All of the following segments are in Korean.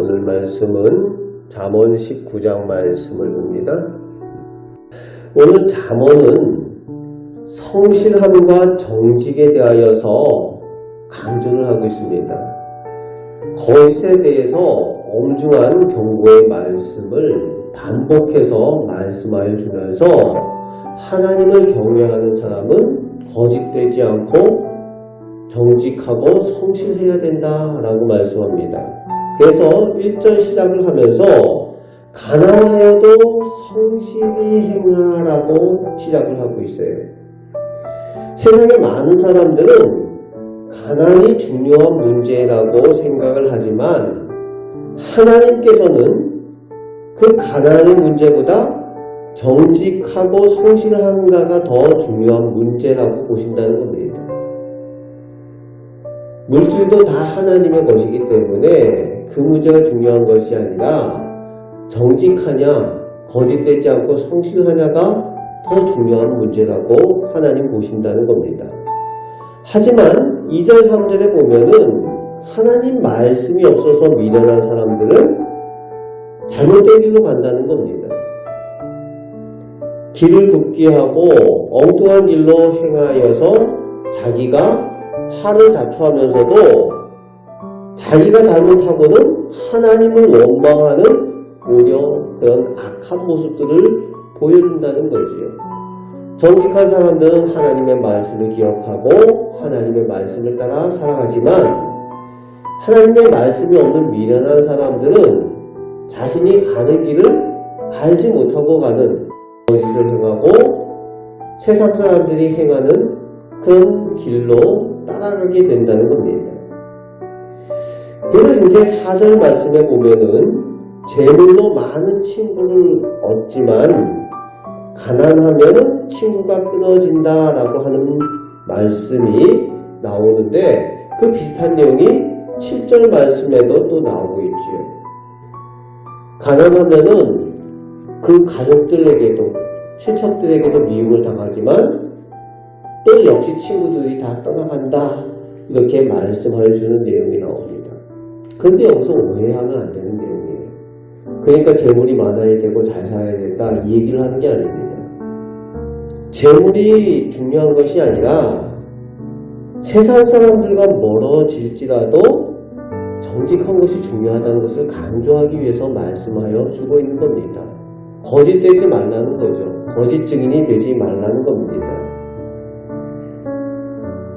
오늘 말씀은 잠언 19장 말씀을 봅니다. 오늘 잠언은 성실함과 정직에 대하여서 강조를 하고 있습니다. 거짓에 대해서 엄중한 경고의 말씀을 반복해서 말씀하여 주면서 하나님을 경외하는 사람은 거짓되지 않고 정직하고 성실해야 된다라고 말씀합니다. 그래서 1절 시작을 하면서 가난하여도 성실히 행하라고 시작을 하고 있어요. 세상에 많은 사람들은 가난이 중요한 문제라고 생각을 하지만 하나님께서는 그 가난의 문제보다 정직하고 성실한가가 더 중요한 문제라고 보신다는 겁니다. 물질도 다 하나님의 것이기 때문에 그 문제가 중요한 것이 아니라 정직하냐, 거짓되지 않고 성실하냐가 더 중요한 문제라고 하나님 보신다는 겁니다. 하지만 2절, 3절에 보면은 하나님 말씀이 없어서 미련한 사람들은 잘못된 길로 간다는 겁니다. 길을 굽게 하고 엉뚱한 길로 행하여서 자기가 화를 자초하면서도 자기가 잘못하고는 하나님을 원망하는 오히려 그런 악한 모습들을 보여준다는 거지요. 정직한 사람들은 하나님의 말씀을 기억하고 하나님의 말씀을 따라 살아가지만 하나님의 말씀이 없는 미련한 사람들은 자신이 가는 길을 알지 못하고 가는 거짓을 행하고 세상 사람들이 행하는 그런 길로 따라가게 된다는 겁니다. 그래서 이제 4절 말씀에 보면은 재물로 많은 친구를 얻지만 가난하면 친구가 끊어진다 라고 하는 말씀이 나오는데 그 비슷한 내용이 7절 말씀에도 또 나오고 있지요. 가난하면은 그 가족들에게도 친척들에게도 미움을 당하지만 또 역시 친구들이 다 떠나간다 이렇게 말씀해 주는 내용이 나옵니다. 그런데 여기서 오해하면 안 되는 내용이에요. 그러니까 재물이 많아야 되고 잘 살아야 된다 이 얘기를 하는 게 아닙니다. 재물이 중요한 것이 아니라 세상 사람들과 멀어질지라도 정직한 것이 중요하다는 것을 강조하기 위해서 말씀하여 주고 있는 겁니다. 거짓 되지 말라는 거죠. 거짓 증인이 되지 말라는 겁니다.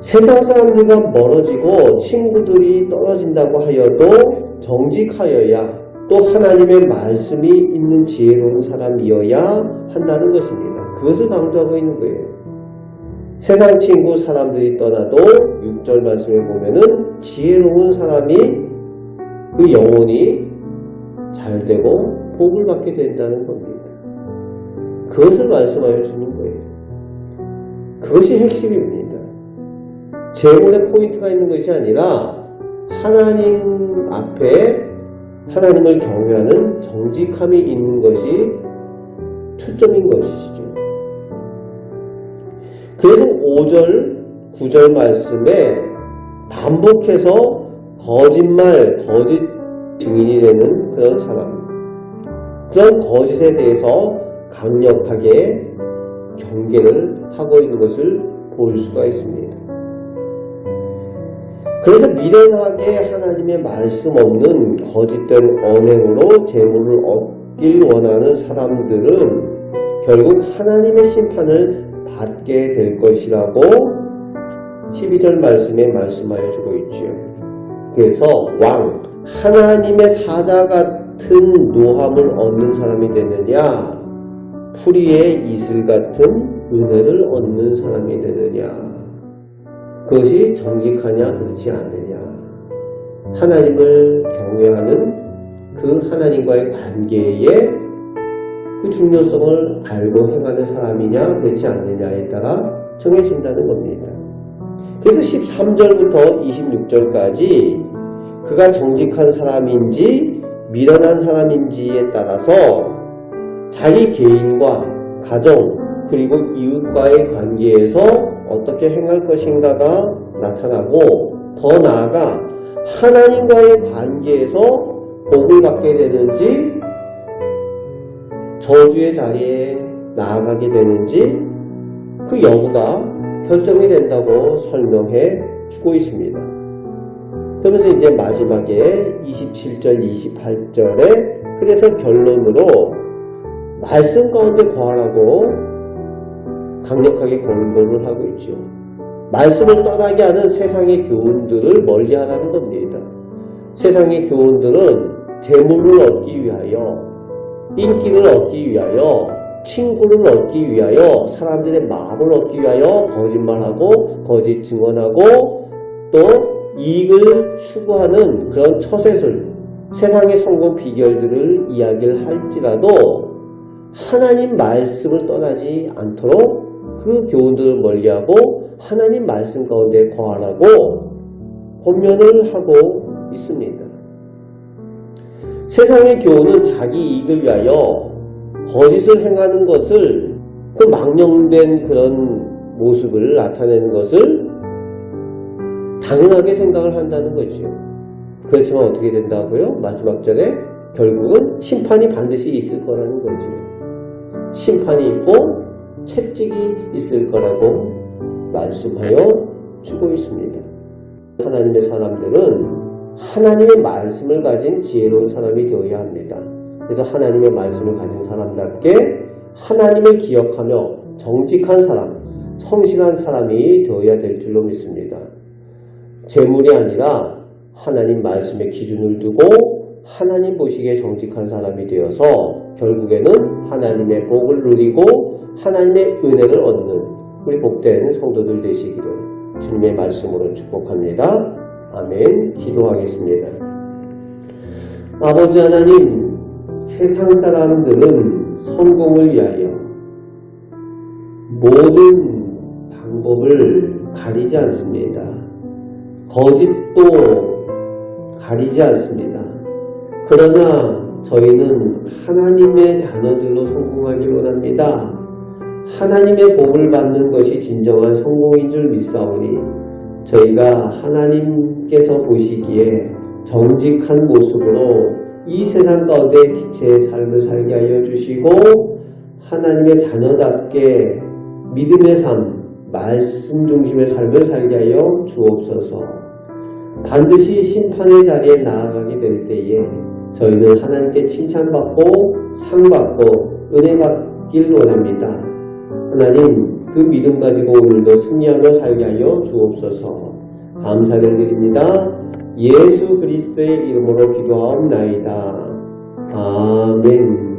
세상 사람들과 멀어지고 친구들이 떨어진다고 하여도 정직하여야 또 하나님의 말씀이 있는 지혜로운 사람이어야 한다는 것입니다. 그것을 강조하고 있는 거예요. 세상 친구 사람들이 떠나도 6절 말씀을 보면은 지혜로운 사람이 그 영혼이 잘 되고 복을 받게 된다는 겁니다. 그것을 말씀하여 주는 거예요. 그것이 핵심입니다. 재물에 포인트가 있는 것이 아니라 하나님 앞에 하나님을 경외하는 정직함이 있는 것이 초점인 것이죠. 그래서 5절, 9절 말씀에 반복해서 거짓말, 거짓 증인이 되는 그런 사람, 그런 거짓에 대해서 강력하게 경계를 하고 있는 것을 볼 수가 있습니다. 그래서 미련하게 하나님의 말씀 없는 거짓된 언행으로 재물을 얻길 원하는 사람들은 결국 하나님의 심판을 받게 될 것이라고 12절 말씀에 말씀하여 주고 있지요. 그래서 왕, 하나님의 사자 같은 노함을 얻는 사람이 되느냐, 풀이의 이슬 같은 은혜를 얻는 사람이 되느냐, 그것이 정직하냐? 그렇지 않느냐? 하나님을 경외하는 그 하나님과의 관계에 그 중요성을 알고 행하는 사람이냐? 그렇지 않느냐에 따라 정해진다는 겁니다. 그래서 13절부터 26절까지 그가 정직한 사람인지 미련한 사람인지에 따라서 자기 개인과 가정 그리고 이웃과의 관계에서 어떻게 행할 것인가가 나타나고 더 나아가 하나님과의 관계에서 복을 받게 되는지 저주의 자리에 나아가게 되는지 그 여부가 결정이 된다고 설명해 주고 있습니다. 그러면서 이제 마지막에 27절, 28절에 그래서 결론으로 말씀 가운데 거하라고 강력하게 권고를 하고 있죠. 말씀을 떠나게 하는 세상의 교훈들을 멀리 하라는 겁니다. 세상의 교훈들은 재물을 얻기 위하여, 인기를 얻기 위하여, 친구를 얻기 위하여, 사람들의 마음을 얻기 위하여 거짓말하고, 거짓 증언하고, 또 이익을 추구하는 그런 처세술, 세상의 성공 비결들을 이야기를 할지라도 하나님 말씀을 떠나지 않도록 그 교훈들을 멀리하고 하나님 말씀 가운데 거하라고 권면을 하고 있습니다. 세상의 교훈은 자기 이익을 위하여 거짓을 행하는 것을 그 망령된 그런 모습을 나타내는 것을 당연하게 생각을 한다는 거죠. 그렇지만 어떻게 된다고요? 마지막 절에 결국은 심판이 반드시 있을 거라는 거죠. 심판이 있고 채찍이 있을 거라고 말씀하여 주고 있습니다. 하나님의 사람들은 하나님의 말씀을 가진 지혜로운 사람이 되어야 합니다. 그래서 하나님의 말씀을 가진 사람답게 하나님을 기억하며 정직한 사람, 성실한 사람이 되어야 될 줄로 믿습니다. 재물이 아니라 하나님 말씀의 기준을 두고 하나님 보시기에 정직한 사람이 되어서 결국에는 하나님의 복을 누리고 하나님의 은혜를 얻는 우리 복된 성도들 되시기를 주님의 말씀으로 축복합니다. 아멘. 기도하겠습니다. 아버지 하나님, 세상 사람들은 성공을 위하여 모든 방법을 가리지 않습니다. 거짓도 가리지 않습니다. 그러나 저희는 하나님의 자녀들로 성공하기 원합니다. 하나님의 복을 받는 것이 진정한 성공인 줄 믿사오니 저희가 하나님께서 보시기에 정직한 모습으로 이 세상 가운데 빛의 삶을 살게 하여 주시고 하나님의 자녀답게 믿음의 삶, 말씀 중심의 삶을 살게 하여 주옵소서. 반드시 심판의 자리에 나아가게 될 때에 저희는 하나님께 칭찬받고 상받고 은혜 받길 원합니다. 하나님 그 믿음 가지고 오늘도 승리하며 살게 하여 주옵소서. 감사를 드립니다. 예수 그리스도의 이름으로 기도하옵나이다. 아멘.